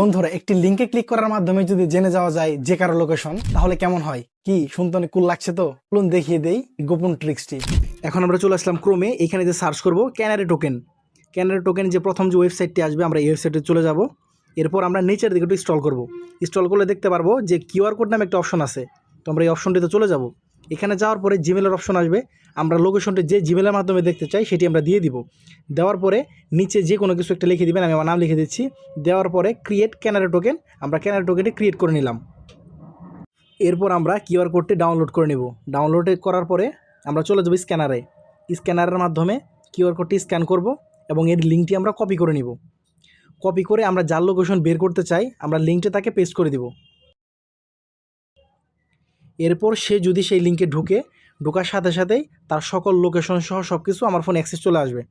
বন্ধুরা, একটি লিঙ্কে ক্লিক করার মাধ্যমে যদি জেনে যাওয়া যায় যে কারও লোকেশন তাহলে কেমন হয়? কি, শুনতে অনেক কুল লাগছে তো? চলুন দেখিয়ে দেই গোপন ট্রিক্সটি এখন আমরা চলে আসলাম ক্রোমে, এখানে যে সার্চ করব ক্যানারি টোকেন ক্যানারি টোকেন যে প্রথম যে ওয়েবসাইটটি আসবে, আমরা এই ওয়েবসাইটে চলে যাব। এরপর আমরা নিচের দিকে একটু স্টল করব। স্টল করলে দেখতে পারব যে কিউআর কোড নামে একটা অপশন আছে। তো আমরা এই অপশনটিতে চলে যাব। এখানে যাওয়ার পরে জিমেলের অপশন আসবে। আমরা লোকেশনটি যে জিমেলের মাধ্যমে দেখতে চাই, সেটি আমরা দিয়ে দিব। দেওয়ার পরে নিচে যে কোনো কিছু একটা লিখে দিবেন, আমি আমার নাম লিখে দিচ্ছি। দেওয়ার পরে ক্রিয়েট ক্যানারি টোকেন আমরা ক্যানারি টোকেনটি ক্রিয়েট করে নিলাম। এরপর আমরা কিউআর কোডটি ডাউনলোড করে নেব। ডাউনলোড করার পরে আমরা চলে যাব স্ক্যানারে স্ক্যানারের মাধ্যমে কিউআর কোডটি স্ক্যান করব এবং এর লিঙ্কটি আমরা কপি করে নিব। কপি করে আমরা যার লোকেশন বের করতে চাই, আমরা লিঙ্কটা তাকে পেস্ট করে দিব। এরপর সে যদি সেই লিঙ্কে ঢুকে, ঢোকার সাথে সাথেই তার সকল লোকেশন সহ সব কিছু আমার ফোন অ্যাক্সেস চলে আসবে।